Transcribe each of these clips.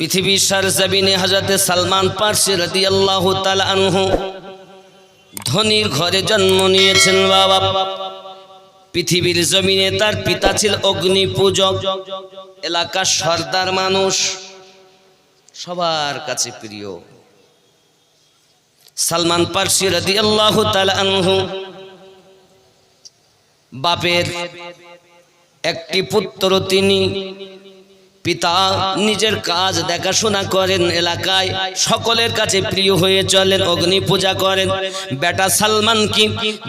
পৃথিবীর সরজমিনে হজরতে সালমান পার্সি রদি আল্লাহ আনহু ধনির ঘরে জন্ম নিয়েছেন বাবা। পৃথিবীর জমিনে তার পিতা ছিল অগ্নি পূজক, এলাকার সর্দার মানুষ, সবার কাছে প্রিয়। সালমান পার্সি রদি আল্লাহ আনহু বাপের একটি পুত্র, তিনি পিতা নিজের কাজ দেখাশোনা করেন এলাকায়, সকলের কাছে প্রিয় হয়ে চলেন, অগ্নি পূজা করেন। বেটা সালমান কি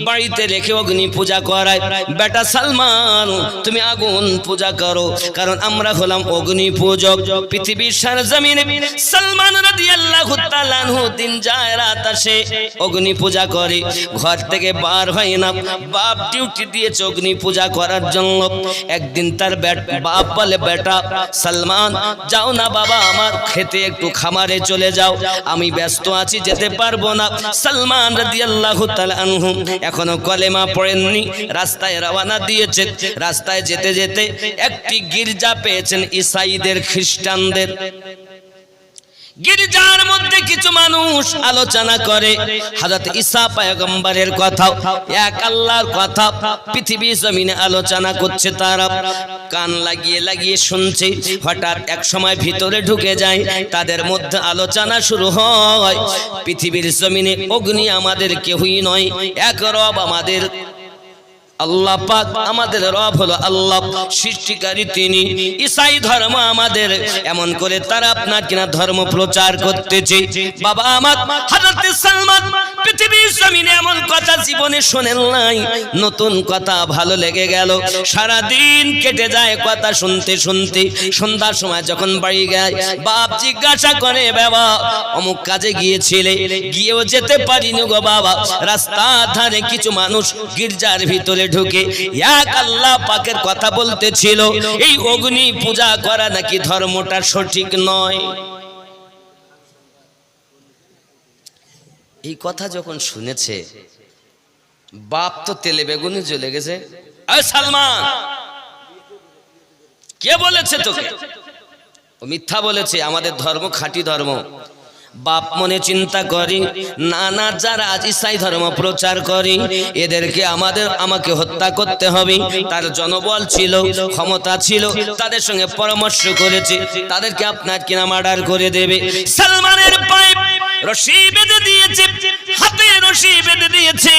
বাড়িতে রেখে অগ্নি পূজা করায়? বেটা সালমান, তুমি আগুন পূজা করো, কারণ আমরা হলাম অগ্নি পূজক। পৃথিবীর সারা জমিনে সালমান রাদিয়াল্লাহু তাআলা দিন যায়, রাত আসে, অগ্নি পূজা করে। ঘর থেকে বার হয় না, বাপ ডিউটি দিয়েছে অগ্নি পূজা করার জন্য। একদিন তার বাপ বলে, বেটা সালমান, যাও না বাবা আমার, খেতে একটু খামারে চলে যাও। আমি ব্যস্ত আছি, যেতে পারব না। সালমান রাদিয়াল্লাহু তাআলা আনহু এখনও কলেমা পড়েননি, রাস্তায় রওনা দিয়েছেন রাস্তায় যেতে যেতে একটি গির্জা পেয়েছেন ইসাইদের খ্রিস্টানদের। গির্জার মধ্যে কিছু মানুষ আলোচনা করে। হযরত ঈসা পায়গম্বরের কথা, এক আল্লাহর কথা পৃথিবী জমিনে আলোচনা করছে তারা। কান লাগিয়ে লাগিয়ে শুনছে, হঠাৎ এক সময় ভিতরে ঢুকে যায়, তাদের মধ্যে আলোচনা শুরু হয়। পৃথিবীর জমিনে অগ্নি আমাদের কেউই নয়, এক রব আমাদের আল্লাহ পাক আমাদের রব হলো আল্লাহ, সৃষ্টিকারী তিনি। ইসাই ধর্ম আমাদের, এমন করে তারা আপনার কিনা ধর্ম প্রচার করতেছে। বাবা আমার, হযরত সালমান, পৃথিবীর জমিনে এমন কথা জীবনে শোনেন নাই। নতুন কথা ভালো লেগে গেল। সারা দিন কেটে যায় কথা শুনতে শুনতে। সন্ধ্যার সময় যখন বাড়ি গায় বাপ জিজ্ঞাসা করে, বাবা, অমুক কাজে গিয়েছিলে? গিয়েও যেতে পারিনি গো বাবা। রাস্তার ধারে কিছু মানুষ গির্জার ভিতরে ঢুকে এক আল্লাহ পাকের কথা বলতেছিল, এই অগ্নি পূজা করা নাকি ধর্মটা সঠিক নয়? এই কথা যখন শুনেছে, বাপ তো তেলে বেগুনে জ্বলে গেছে সালমান, কে বলেছে তোকে? ও মিথ্যা বলেছে, আমাদের ধর্ম খাঁটি ধর্ম। বাপ মনে চিন্তা করি না না যারা ইসাই ধর্ম প্রচার করি, এদেরকে আমাদের, আমাকে হত্যা করতে হবে। তার জনবল ছিল, ক্ষমতা ছিল, তাদের সঙ্গে পরামর্শ করেছে, তাদেরকে আপনার কিনা মার্ডার করে দেবে। সালমানের পাইপ রশি বেঁধে দিয়েছে, হাতে রশি বেঁধে দিয়েছে।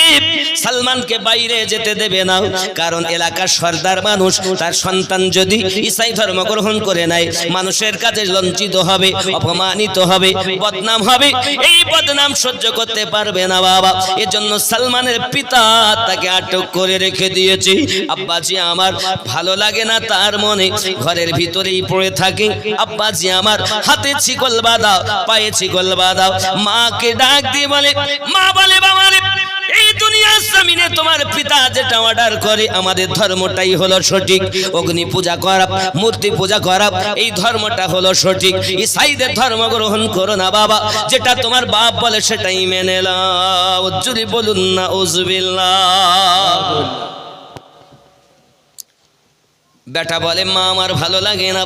সালমানকে বাইরে যেতে দেবে না, কারণ এলাকার সর্দার মানুষ, তার সন্তান যদি ইসাই ধর্ম গ্রহণ করে নেয়, মানুষের কাছে লঞ্চিত হবে, অপমানিত হবে, বদনাম হবে। এই বদনাম সহ্য করতে পারবে না বাবা। এজন্য সালমানের পিতা তাকে আটক করে রেখে দিয়েছে। আব্বাজি আমার, ভালো লাগে না তার মনে। ঘরের ভিতরেই পড়ে থাকে। আব্বাজি আমার, হাতে ছিকল বাঁধাও পায়ে ছিকল বাঁধাও মাকে ডাক দিয়ে বলে, মা বলে বাবা এই দুনিয়ার জমিনে তোমার পিতা যেটা অর্ডার করে, আমাদের ধর্মটাই হলো সঠিক। অগ্নি পূজা করা, মূর্তি পূজা করা, এই ধর্মটা হলো সঠিক। ইসাইদের ধর্ম গ্রহণ করো না বাবা, যেটা তোমার বাপ বলে সেটাই মেনে জুরি বলুন না উজবিল্লাহ বেটা বলে, মা, আমার ভালো লাগে না।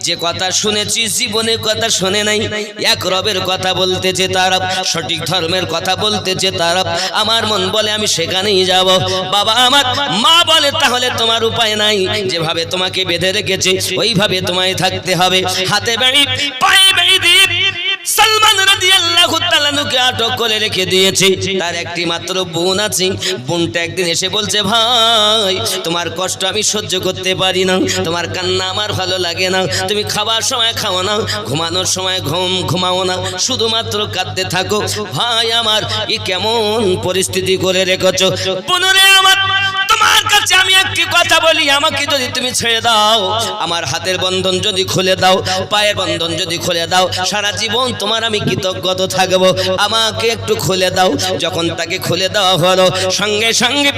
যে কথা শুনেছি, জীবনে কথা শুনে নাই। এক রবের কথা বলতেছে তারা সঠিক ধর্মের কথা বলতেছে তারা আমার মন বলে, আমি সেখানেই যাব। বাবা, আমার মা বলে, তাহলে তোমার উপায় নাই। যেভাবে তোমাকে বেঁধে রেখেছে, ওইভাবে তোমায় থাকতে হবে। হাতে বেড়ি, পায়ে বেড়ি দিয়ে সালমান রাদিয়াল্লাহু তাআলাকে আটক করে রেখে দিয়েছে। তার একটি মাত্র বোন আছে। বোনটা একদিন এসে বলছে, ভাই, তোমার কষ্ট আমি সহ্য করতে পারি না। তোমার কান্না আমার ভালো লাগে না। তুমি খাবার সময় খাও না। ঘুমানোর সময় ঘুম ঘুমাও না। শুধুমাত্র কাঁদতে থাকো। ভাই আমার ই কেমন পরিস্থিতি করে রেখেছো? বোনরে আমার কাছে আমি একটি কথা বলি, আমাকে যদি তুমি ছেড়ে দাও, আমার হাতের বন্ধন যদি খুলে দাও, পায়ের বন্ধন যদি খুলে দাও, সারা জীবন তোমার আমি কৃতজ্ঞত থাকব, আমাকে একটু খুলে দাও। যখন তাকে খুলে দেওয়া হলো, সঙ্গে সঙ্গে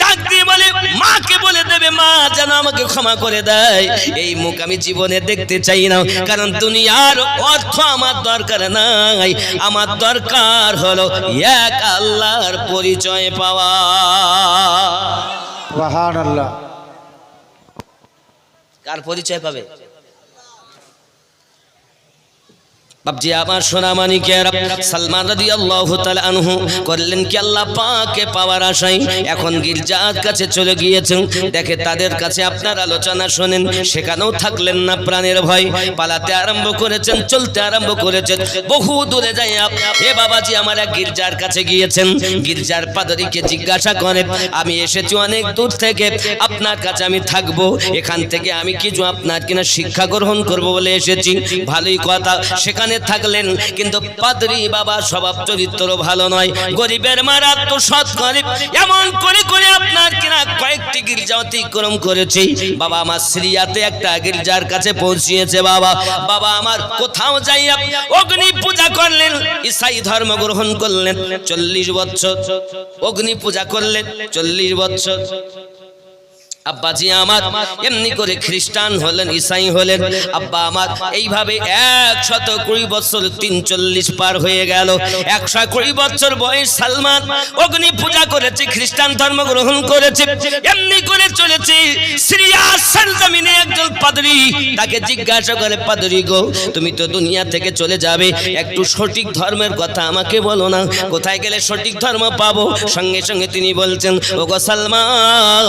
ডাক দিয়ে বলে, মাকে বলে দেবে, মা, যেন আমাকে ক্ষমা করে দেয়। এই মুখ আমি জীবনে দেখতে চাই না, কারণ দুনিয়ার অর্থ আমার দরকার নাই। আমার দরকার হলো এক আল্লাহর পরিচয় পাওয়া। সুবহান আল্লাহ কার পরিচয় পাবে? বাবজি আমার সোনামানি কেরা সালমান রাদি আল্লাহ আনহু করলেন কি আল্লাহ পাকে পাওয়ার আশাই এখন গির্জার কাছে চলে গিয়েছেন। দেখে তাদের কাছে আপনার আলোচনা শোনেন। সেখানেও থাকলেন না প্রাণের ভয়। পালাতে আরম্ভ করেছেন, চলতে আরম্ভ করেছেন। বহু দূরে যাই এ বাবাজি আমার এক গির্জার কাছে গিয়েছেন। গির্জার পাদরিকে জিজ্ঞাসা করে, আমি এসেছি অনেক দূর থেকে। আপনার কাছে আমি থাকব। এখান থেকে আমি কিছু আপনার কিনা শিক্ষা গ্রহণ করব বলে এসেছি? ভালোই কথা। সেখানে থাকলেন, কিন্তু পাদরি বাবা স্বভাব চরিত্র ভালো নয়। গরিবের মারা তো সৎ গরিব এমন করে করে আপনার কিনা কয়েকটি গির্জা অতিক্রম করেছি। বাবা আমার সিরিয়াতে একটা গির্জার কাছে পৌঁছিয়েছে বাবা। বাবা আমার কোথাও যাইয়া অগ্নি পূজা করলেন, ইসাই ধর্ম গ্রহণ করলেন, চল্লিশ বছর অগ্নি পূজা করলেন, চল্লিশ বছর আব্বাজি আমার, এমনি করে খ্রিস্টান হলেন, ইসাই হলেন, আব্বা আমার, এইভাবে একশত কুড়ি বছর তিন চল্লিশ পার হয়ে গেল। একশো কুড়ি বছর বয়স সালমান অগ্নি পূজা করেছে, খ্রিস্টান ধর্ম গ্রহণ করেছে, এমনি করে চলেছে। সিরিয়াসের জমিনে একজন পাদরি তাকে জিজ্ঞাসা করে, পাদরি গো, তুমি তো দুনিয়া থেকে চলে যাবে, একটু সঠিক ধর্মের কথা আমাকে বলো না, কোথায় গেলে সঠিক ধর্ম পাবো? সঙ্গে সঙ্গে তিনি বলছেন ও গো সালমান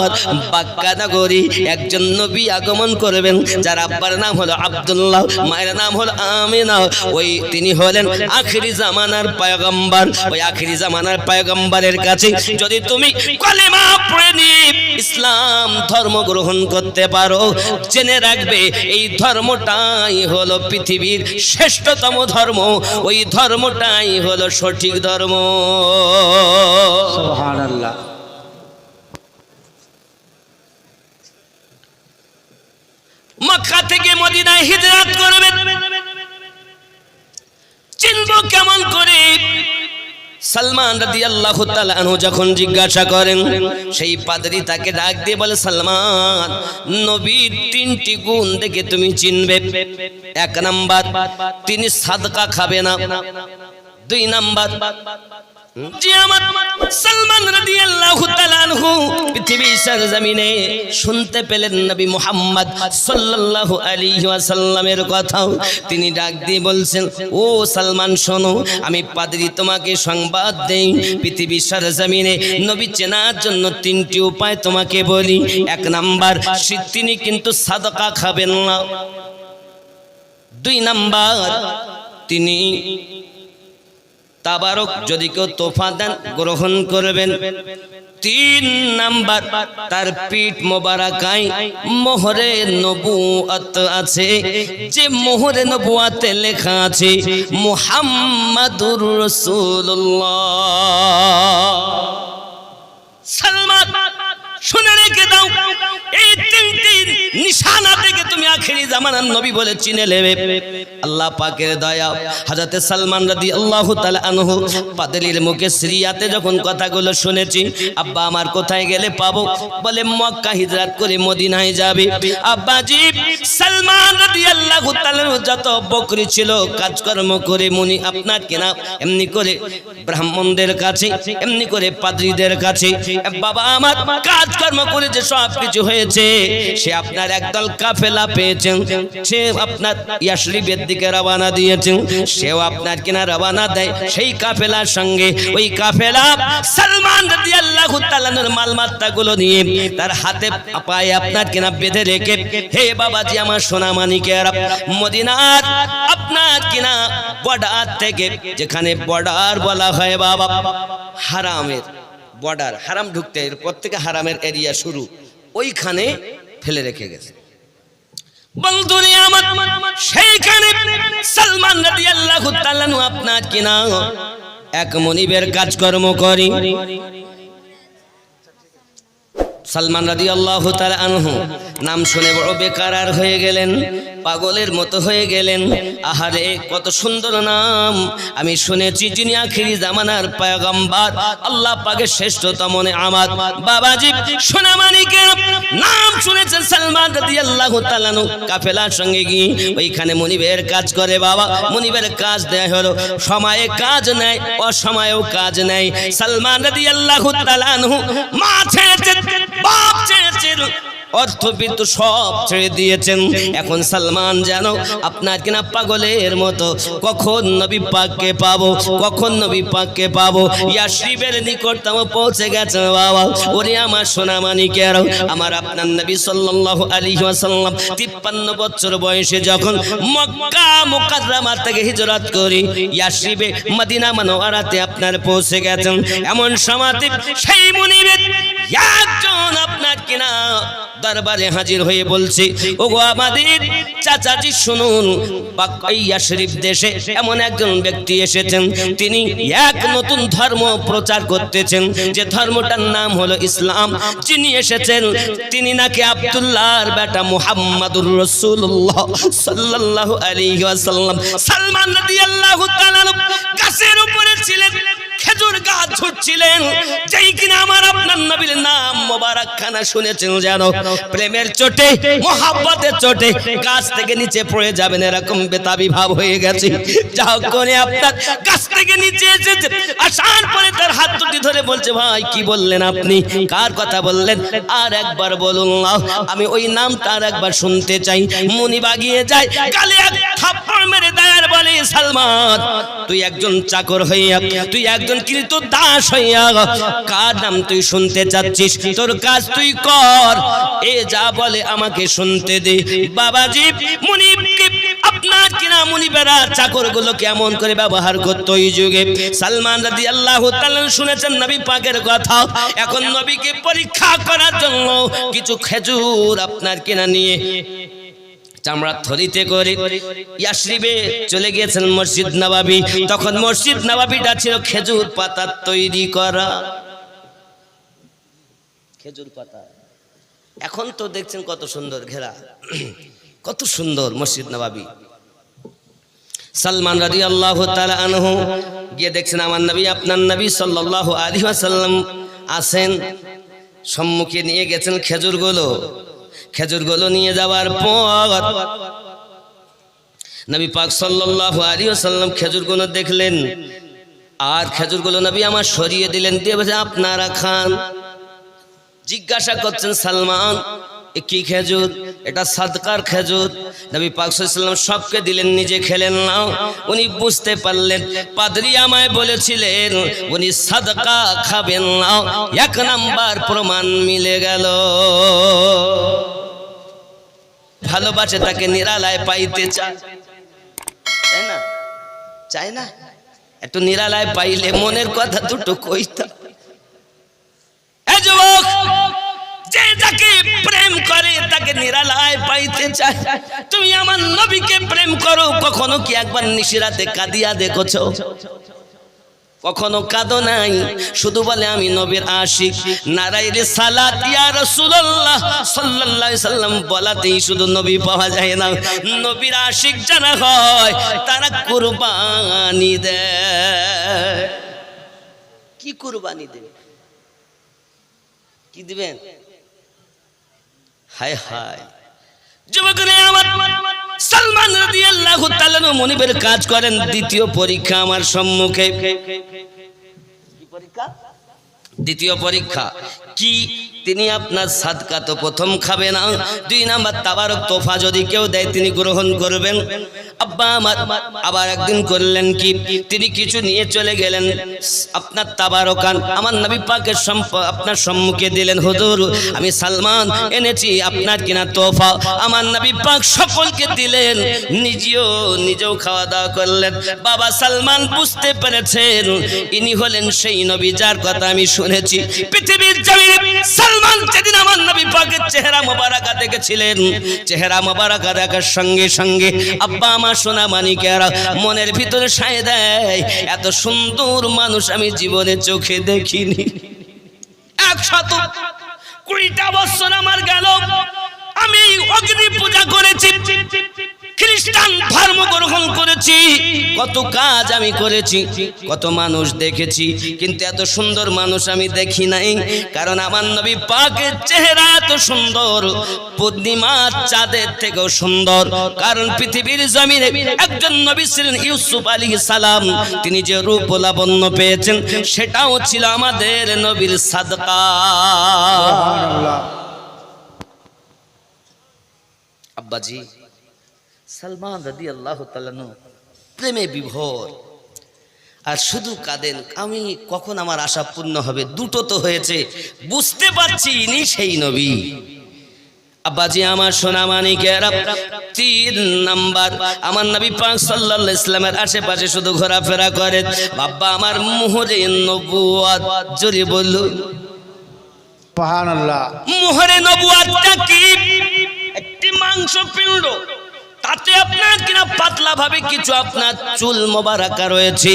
নগরী একজন নবী আগমন করবেন, যার আব্বার নাম হলো আব্দুল্লাহ, মায়ের নাম হলো আমিনা। ওই তিনি হলেন আখিরি জামানার পয়গম্বর। ওই আখিরি জামানার পয়গম্বরের কাছে যদি তুমি কলেমা পড়ে ইসলাম ধর্ম গ্রহণ করতে পারো, জেনে রাখবে এই ধর্মটাই হলো পৃথিবীর শ্রেষ্ঠতম ধর্ম। ওই ধর্মটাই হলো সঠিক ধর্ম। সুবহানাল্লাহ। মক্কা থেকে মদিনায় হিজরত করবে। চিনব কেমন করে? সালমান রাদি আল্লাহ আনহু যখন জিজ্ঞাসা করেন, সেই পাদরি তাকে ডাক দিয়ে বলে, সালমান, নবীর তিনটি গুণ দেখে তুমি চিনবে। এক নাম্বার, তিনি সাদকা খাবে না। দুই নাম্বার শুনতে পেলেন নবী মুহাম্মদ সাল্লাল্লাহু কথা, তিনি ডাক দিয়ে বলছেন, ও সালমান, শোনো, আমি পাদরি তোমাকে সংবাদ দেই, পৃথিবীর সরজমিনে নবী চেনার জন্য তিনটি উপায় তোমাকে বলি। এক নাম্বার তিনি কিন্তু সাদকা খাবেন না। দুই নাম্বার, তিনি তাবারক যদি কেউ তোফা দেন, গ্রহণ করবেন। তিন নাম্বার, তার পিঠ মোবারকায় মোহরে নবুয়াত আছে। যে মোহরে নবুয়াতে লেখা আছে, মুহাম্মাদুর রাসূলুল্লাহ। সালমান শুনে রেখে দাও। এই তিনটি নিশানা থেকে তুমি আখেরি জামানার নবী বলে চিনে নেবে। আল্লাহ পাকের দয়া, হযরতে সালমান রাদিয়াল্লাহু তাআলা আনহু পাদলির মুখে সিরিয়াতে যখন কথাগুলো শুনেছি, আব্বা আমার কোথায় গেলে পাবো? বলে, মক্কা হিজরত করে মদিনায় যাবে। আব্বা আব্বাজি সালমান রাদিয়াল্লাহু তাআলা যত বকরি ছিল, কাজকর্ম করে মুনি আপনার কেনা, এমনি করে ব্রাহ্মণদের কাছে, এমনি করে পাদ্রীদের কাছে, বাবা আমার কাজকর্ম করে যে সব কিছু হয়েছে। সে আপনার একদল কাফেলা পেয়েছেন সে আপনার ইয়াসরিবের দিকে রওনা দিয়েছেন সেও আপনার কিনা রওনা দেয় সেই কাফেলার সঙ্গে। ওই কাফেলা সালমান রাদিয়াল্লাহু তাআলার মালমাত্তাগুলো নিয়ে তার হাতে পায়ে আপনার কিনা বেঁধে রেখে, হে বাবাজি, আমার সোনা মানিকের মদিনার আপনার কিনা বর্ডার থেকে, যেখানে বর্ডার বলা হয় বাবা, হারামের বর্ডার হারাম ঢুকতে, এরপর থেকে হারামের এরিয়া শুরু। ওইখানে ফেলে রেখে গেছে। সেইখানে সালমান আপনার কিনা এক মনিবের কাজকর্ম করি। সালমান রাদি আল্লাহ আনহু নাম শুনে বড় বেকার আর হয়ে গেলেন, পাগলের মতো হয়ে গেলেন। আহারে, কত সুন্দর নাম। আমি শুনেছি যিনি আখিরি জামানার পায়গম্বর, আল্লাহ পাকের শ্রেষ্ঠতম আমার বাবাজি, সোনা মানিকের নাম শুনেছেন সালমান রাদি আল্লাহ তালানু কাফেলার সঙ্গে গিয়ে ওইখানে মনিবের কাজ করে বাবা। মনিবের কাজ দেয় হলো, সময়ে কাজ নেয় অসময়েও কাজ নেয় সালমান রাদি আল্লাহ তালানহু মা ছেড়েছে বাপ ছেড়েছে অর্থবিত্ত সব ছেড়ে দিয়েছেন। এখন সালমান যেন আপনার কিনা পাগলের মতো। কখন নবী পাককে পাবো, কখন নবী পাককে পাবো? ইয়াশরিবের নিকটতম পৌঁছে গেছে বাবা। ওরে আমার সোনা মানিকের আমার আপনার নবী সাল্লাল্লাহু আলাইহি ওয়াসাল্লাম 53 বছর বয়সে যখন মক্কা মুকাররমা থেকে হিজরত করে ইয়াশরিবে মদিনা মনোয়ারাতে আপনার পৌঁছে গেছেন। এমন সমাতে সেই মুনিবের একজন আপনার কিনা? দরবারে হাজির হয়ে বলছে, ওগো আমাদের চাচাজি শুনুন বাক্কাইয়া শরীফ দেশে এমন একজন ব্যক্তি এসেছেন, তিনি এক নতুন ধর্ম প্রচার করতেছেন, যে ধর্মটার নাম হলো ইসলাম। যিনি এসেছেন, তিনি নাকি আব্দুল্লাহর বেটা মুহাম্মাদুর রাসূলুল্লাহ সাল্লাল্লাহু আলাইহি ওয়াসাল্লাম। সালমান গাছের উপরে ছিলেন। খেজুর গাছ ছুটছিলেন। যেই কিনা আমার আপনার নবীর নাম মোবারক খানা শুনেছেন যেন। প্রেমের চোটে, মোহাব্বতের চোটে গাছ থেকে নিচে পড়ে যাবেন এরকম বেতাবি ভাব হয়ে গেছে। যা করে আপনার গাছ থেকে নিচে এসেছে। আসার পরে তার হাত দুটি ধরে বলছে, ভাই, কি বললেন আপনি? কার কথা বললেন? আর একবার বলুন না আমি ওই নাম তার একবার শুনতে চাই। মুনি বাগিয়ে যায়, গালে এক থাপ্পড় মেরে দেয় আর বলে, সালমান, তুই একজন চাকর হইয়া, তুই একজন কৃত দাস হইয়া কার নাম তুই শুনতে চাচ্ছিস? তোর কাজ তুই কর। এ যা বলে আমাকে শুনতে দে। বাবাজি মুনিবকে আপনার কিনা মুনিবেরা চাকরগুলো কেমন করে ব্যবহার করতো ওই যুগে? সালমান রাদি আল্লাহ শুনেছেন নবী পাকের কথা। এখন নবীকে পরীক্ষা করার জন্য কিছু খেজুর আপনার কিনা নিয়ে চামড়ার থলিতে করে ইয়াশরিবে চলে গিয়েছেন মসজিদ নবাবী। তখন মসজিদ নবাবিটা ছিল খেজুর পাতা তৈরি করা। খেজুর পাতা। এখন তো দেখছেন কত সুন্দর ঘেরা। কত সুন্দর মসজিদ নবাবী। সালমান রাজি আল্লাহ আনহু গিয়ে দেখছেন, আমার নবী, আপনার নবী সাল্লাহ আলী আসাল্লাম আসেন সম্মুখে নিয়ে গেছেন খেজুরগুলো। খেজুরগুলো নিয়ে যাওয়ার পর নবী পাক সাল্লাল্লাহু আলাইহি ওয়াসাল্লাম খেজুরগুলো দেখলেন। আর খেজুরগুলো নবী আমার সরিয়ে দিলেন। দিয়ে বলছে, আপনারা খান। জিজ্ঞাসা করছেন, সালমান কি খেজুর? এটা সাদকার খেজুর। নবী পাক সাল্লাম সবকে দিলেন, নিজে খেলেন না। উনি বুঝতে পারলেন, পাদরি আমায় বলেছিলেন, উনি সাদকা খাবেন না। এক নাম্বার প্রমাণ মিলে গেল। ভালোবাসে তাকে নিরালায় পাইতে চায়। না? না? একটু নিরালায় পাইলে মনের কথা দুটো কইতা এ যুবক, যে যাকে প্রেম করে তাকে নিরালায় পাইতে তুমি আমার নবীকে প্রেম করো, কখনো কি একবার নিশিরাতে কাঁদিয়া দেখেছ? কখনো কাঁদো নাই। শুধু বলে আমি নবীর আশিক। নারাই রে সালাত ইয়া রাসূলুল্লাহ, সাল্লাল্লাহু আলাইহি সাল্লাম বলাতেই শুধু নবী পাওয়া যায় না। নবীর আশিক জানা হয়, তারা কুরবানি দেয়। কি কুরবানি দেবে? কি দিবেন? হায় হায়। যুবক রে আমার সালমান রাদিয়াল্লাহু তাআলা মনিবের কাজ করেন দ্বিতীয় পরীক্ষা আমার সম্মুখে। কি পরীক্ষা? দ্বিতীয় পরীক্ষা। কি? তিনি আপনার সাদকা তো প্রথম খাবে না। দুই নাম্বার তাবারক তোফা যদি কেউ দেয় তিনি গ্রহণ করবেন। আব্বা আমার, আবার একদিন করলেন কি? তিনি কিছু নিয়ে চলে গেলেন। আপনার তাবারকান, আমার নবী পাকের আপনার সম্মুখে দিলেন, হুজুর, আমি সালমান, এনেছি আপনার কিনা তোফা আমার নবী পাক সকলকে দিলেন, নিজেও নিজেও খাওয়া দাওয়া করলেন। বাবা সালমান বুঝতে পেরেছেন, ইনি হলেন সেই নবী যার কথা আমি শুনেছি। পৃথিবীর জমিনে সালমান যেদিন আমার নবী পাকের চেহারা মোবারকা দেখেছিলেন, চেহারা মোবারকা দেখার সঙ্গে সঙ্গে আব্বা আমার সোনা মানিকেরা, মনের ভিতরে সায় দেয়, এত সুন্দর মানুষ আমি জীবনে চোখে দেখিনি। একশত কুড়িটা বছর আমার গেল, আমি অগ্নি পূজা করেছি। খ্রিস্টান ধর্ম গ্রহণ করেছি। কত কাজ আমি করেছি কত মানুষ দেখেছি। কিন্তু এত সুন্দর মানুষ আমি দেখি নাই কারণ আমার নবী পাকের চেহারা এত সুন্দর পূর্ণিমার চাঁদের থেকেও সুন্দর। কারণ পৃথিবীর জমিনে একজন নবী ছিলেন ইউসুফ আলী সালাম তিনি যে রূপ লাবণ্য পেয়েছেন সেটাও ছিল আমাদের নবীর সাদকা। আব্বাজি সালমান রাদি আল্লাহ তালানু প্রেমে বিভোর। আর শুধু কাঁদেন আমি কখন আমার আশা পূর্ণ হবে? দুটো তো হয়েছে। বুঝতে পারছি ইনি সেই নবী। আব্বাজি আমার সোনা মানিকেরা তিন নাম্বার। আমার নবী পাক সাল্লাল্লাহু ইসলামের আশেপাশে শুধু ঘোরাফেরা করে। বাবা আমার মোহরে নবুয়াত জোরে বলুন। আল্লাহ মোহরে নবুয়াতটা কি? একটি মাংস পিণ্ড। তাতে আপনার কিনা পাতলা ভাবে কিছু আপনার চুল মোবারকা রয়েছে।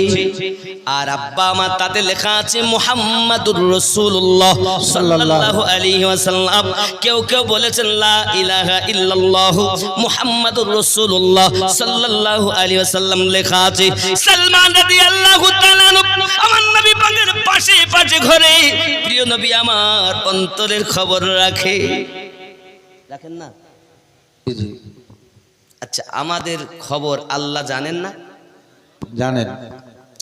আর আব্বা আমার তাতে লেখা আছে, মুহাম্মাদুর রাসূলুল্লাহ সাল্লাল্লাহু আলাইহি ওয়াসাল্লাম। কেউ কেউ বলেছেন, লা ইলাহা ইল্লাল্লাহ মুহাম্মাদুর রাসূলুল্লাহ সাল্লাল্লাহু আলাইহি ওয়াসাল্লাম। লেখা আছে, সালমান রাদিয়াল্লাহু তাআলা আমার নবী পাকের পাশে পাশে ঘরে প্রিয় নবী আমার অন্তরের খবর রাখে। রাখেন না। আচ্ছা আমাদের খবর আল্লাহ জানেন না? জানেন।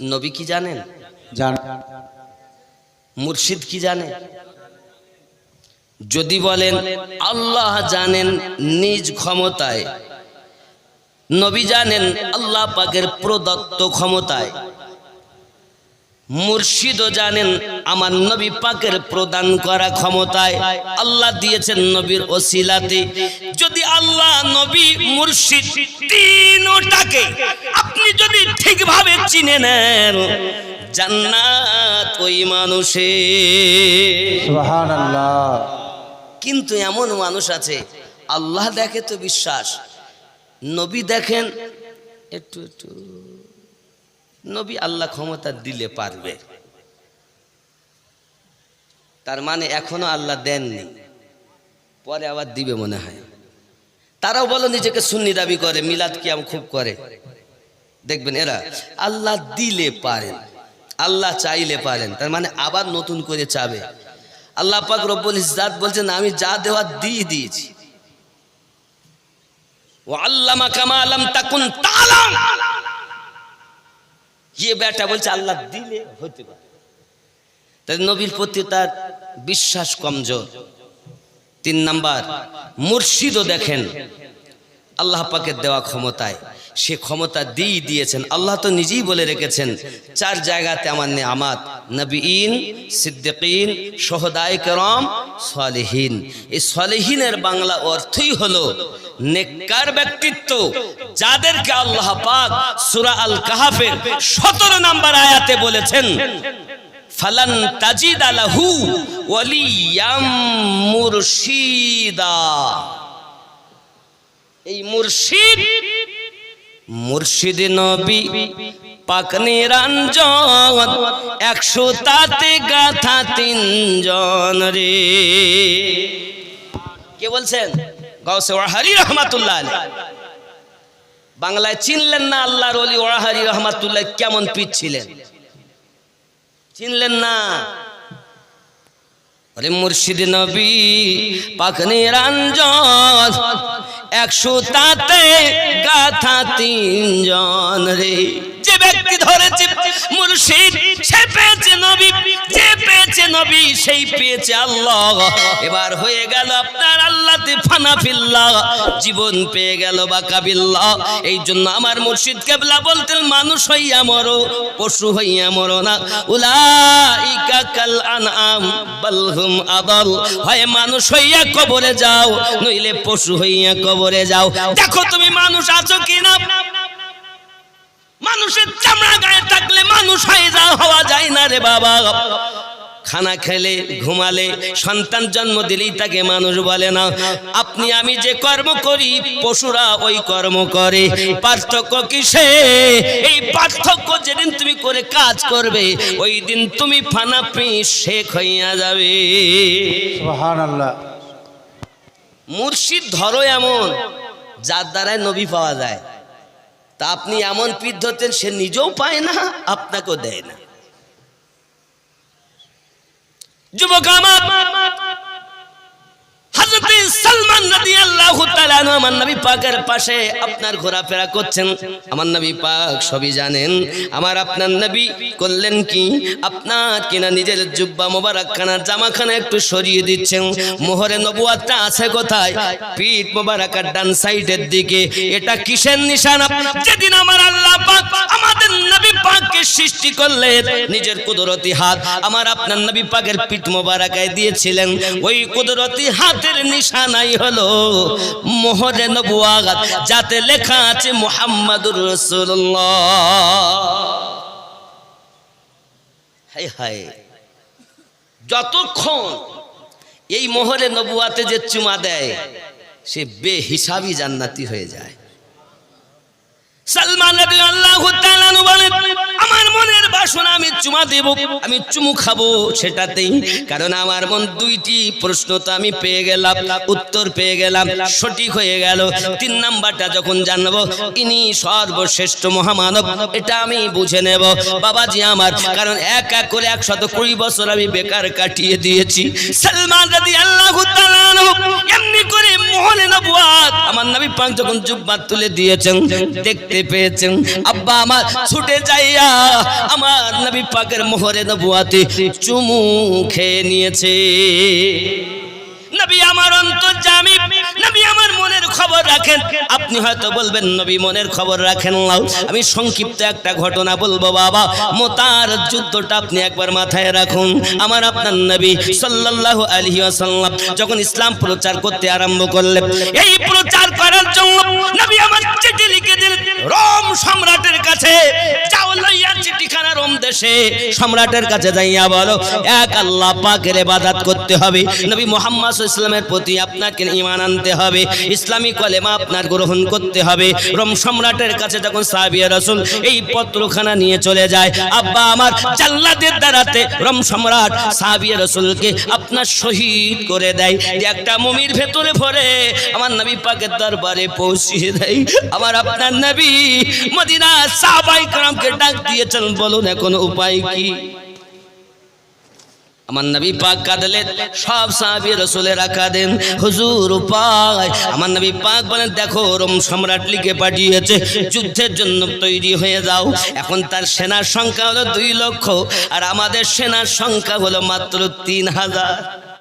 নবী কি জানেন? মুর্শিদ কি জানে? যদি বলেন আল্লাহ জানেন নিজ ক্ষমতায় নবী জানেন আল্লাহ পাকের প্রদত্ত ক্ষমতায় মুর্শিদও জানেন আমার নবী পাকের প্রদান করা ক্ষমতায়। আল্লাহ দিয়েছেন নবীর ওসিলাতে। যদি আল্লাহ নবী মুর্শিদ তিনটাকে আপনি যদি ঠিকভাবে চিনে নেন জান্নাত ওই আল্লাহ কিন্তু এমন মানুষ আছে আল্লাহ দেখে তো বিশ্বাস নবী দেখেন একটু একটু। নবী আল্লাহ ক্ষমতা দিলে পারবে। তার মানে এখনও আল্লাহ দেননি। পরে আবার দিবে মনে হয়। তারাও বলো নিজেকে সুন্নি দাবি করে, মিলাদ কিয়াম খুব করে। দেখবেন এরা আল্লাহ দিলে পারেন, আল্লাহ চাইলে পারেন, তার মানে আবার নতুন করে চাবে। আল্লাহ পাক রব্বুল ইজ্জাত বলছেন, আমি যা দেওয়া দিয়ে দিয়েছি। ও আল্লামা কামা আলাম তাকুন তালাম। ইয়ে বেটা বলছে, আল্লাহ দিলে হতে পারে। তাই নবীর প্রতি তার বিশ্বাস কমজোর। তিন নাম্বার, মুর্শিদও দেখেন, আল্লাহ পাকের দেওয়া ক্ষমতায়। সে ক্ষমতা দিয়েই দিয়েছেন। আল্লাহ তো নিজেই বলে রেখেছেন, চার জায়গাতে আমার নেয়ামাত, নবীন, সিদ্দিকিন, সহদায় করম, সালেহীন। এই সালেহীনের বাংলা অর্থই হলো নেককার ব্যক্তিত্ব, যাদেরকে আল্লাহ পাক সূরা আল কাহাফের 17 নাম্বার আয়াতে বলেছেন, ফালান তাজিদ আলাহু ওয়ালিয়াম মুরশিদা। এই মুর্শিদ মুর্শিদ নবী পাক নিরঞ্জন, একশো তাতে গাথা তিনজন রে। কে বলছেন? গৌসে ওয়াহারি রহমাতুল্লাহ বাংলায় চিনলেন না আল্লাহর অলি ওয়াহারি রহমাতুল্লাহ কেমন পিচ ছিলেন? চিনলেন না? আরে মুর্শিদ নবী পাক নিরঞ্জন একশো তাতে গাথা তিনজন রে। যে ব্যক্তি ধরেছে মুর্শিদ, সে পেয়েছে নবী, যে পেয়েছে নবী, সেই পেয়েছে আল্লাহ। এবার হয়ে গেল আপনার আল্লাহতে জীবন পেয়ে গেল বা এই জন্য আমার মুর্শিদ কেবলা বলতেন, মানুষ হইয়া মরো, পশু হইয়া মরো না। উলাইকা কাল আনআম বালহুম আদল। হয় মানুষ হইয়া কবরে যাও, নইলে পশু হইয়া কবরে যাও। দেখো তুমি মানুষ আছো কিনা? মানুষের চামড়া গায়ে থাকলে মানুষ হয়ে যাও হওয়া যায় না রে বাবা। খানা খেলে ঘুমালে সন্তান জন্ম দিলেই তাকে মানুষ বলে না। আপনি আমি যে কর্ম করি পশুরা ওই কর্ম করে। পার্থক্য কিসে? এই পার্থক্য যেদিন তুমি করে কাজ করবে ওই দিন তুমি ফানা পি শেখ হইয়া যাবে। মুর্শিদ ধরো এমন যার দ্বারায় নবী পাওয়া যায়। তা আপনি এমন পিঠ ধরতেন সে নিজেও পায় না আপনাকেও দেয় না। যুবক আমার! এটা কিসের নিশানা? আল্লাহ আমাদের নবী পাককে সৃষ্টি করলেন, নিজের কুদরতি হাত আমার আপনার নবী পাকের পিঠ মোবারকায় দিয়েছিলেন। ওই কুদরতি হাতের নিশানাই হলো মোহরে নবুয়াত, যাতে লেখা আছে মুহাম্মাদুর রাসূলুল্লাহ। হায় যতক্ষণ এই মোহরে নবুয়াতে যে চুমা দেয়, সে বেহিসাবি জান্নাতি হয়ে যায়। সালমান আমার মনের বাসনা আমি চুমা দেব, আমি চুমু খাব সেটাতেই। কারণ আমার মন দুইটি প্রশ্ন তো আমি পেয়ে গেলাম, উত্তর পেয়ে গেলাম, সঠিক হয়ে গেল। তিন নাম্বারটা যখন জানব, ইনি সর্বশ্রেষ্ঠ মহামানব, এটা আমি বুঝে নেব। বাবাজি আমার, কারণ এক এক করে একশত কুড়ি বছর আমি বেকার কাটিয়ে দিয়েছি। সালমান এমনি করে মোহনে নবুয়াত, আমার নবী পাক যখন জুব্বাত তুলে দিয়েছেন, দেখতে পেয়েছেন, আব্বা আমার ছুটে যাইয়া আমার নবী পাকের মোহরে নবুয়াতে চুমু খেয়ে নিয়েছে। নবী আমার অন্তর জামি, নবী আমার মনের খবর রাখেন। আপনি হয়তো বলবেন, নবী মনের খবর রাখেন নাও আমি সংক্ষিপ্ত একটা ঘটনা বলব বাবা। মোতার যুদ্ধটা আপনি একবার মাথায় রাখুন। আমার আপনার নবী সাল্লাল্লাহু আলাইহি ওয়াসাল্লাম যখন ইসলাম প্রচার করতে আরম্ভ করলেন, এই প্রচার করার জন্য নবী আমার চিঠি লিখে দিলেন রোম সম্রাটের কাছে সম্রাটের কাছে যাইয়া বলো, এক আল্লাহ পাকের ইবাদত করতে হবে। নবী মুহাম্মদ ইসলামের প্রতি আপনাকে ঈমান আনতে হবে। ইসলামী কলেমা আপনার গ্রহণ করতে হবে। রোম সম্রাটের কাছে যখন সাহাবিয়া রাসূল এই পত্রখানা নিয়ে চলে যায়, আব্বা আমার জাল্লাদের দ্বারাতে রোম সম্রাট সাহাবিয়া রাসূলকে আপনার শহীদ করে দেয়। একটা মুমির ভেতরে ভরে আমার নবী পাকের দরবারে পৌঁছিয়ে দেয়। আমার আপনার নবী নবী মদিনা সাহাবাই ডাক দিয়েছেন, বলুন এখন উপায় কি? আমার নবী পাক সব সাহাবি হুজুর উপায়। আমার নবী পাক বলেন, দেখো, রোম সম্রাট লিখে পাঠিয়েছে, যুদ্ধের জন্য তৈরি হয়ে যাও। এখন তার সেনার সংখ্যা হলো দুই লক্ষ, আর আমাদের সেনার সংখ্যা হলো মাত্র তিন হাজার।